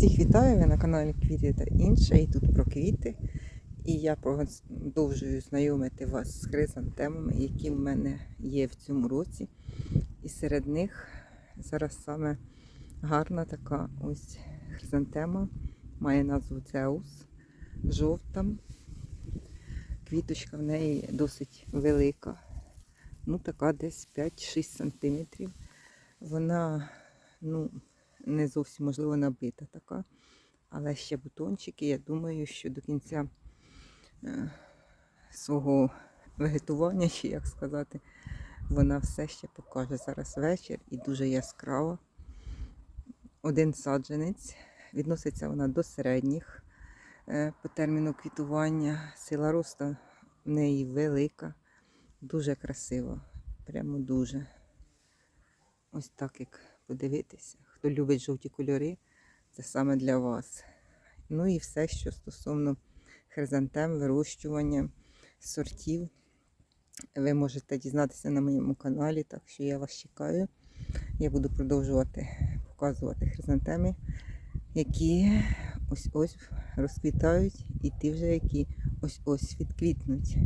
Всіх вітаю, ви на каналі Квіти та інше, і тут про квіти. І я продовжую знайомити вас з хризантемами, які в мене є в цьому році. І серед них зараз саме гарна така ось хризантема, має назву Цеус, жовта. Квіточка в неї досить велика, ну така десь 5-6 сантиметрів. Вона, ну, не зовсім можливо набита така, але ще бутончики. Я думаю, що до кінця е, свого вегетування, чи як сказати, вона все ще покаже зараз вечір і дуже яскрава. Один саджанець. Відноситься вона до середніх е, по терміну квітування. Сила росту в неї велика, дуже красива. Прямо дуже. Ось так як подивитися. Хто любить жовті кольори, це саме для вас. Ну і все, що стосовно хризантем, вирощування сортів, ви можете дізнатися на моєму каналі, так що я вас чекаю. Я буду продовжувати показувати хризантеми, які ось-ось розквітають, і ті вже, які ось-ось відквітнуть.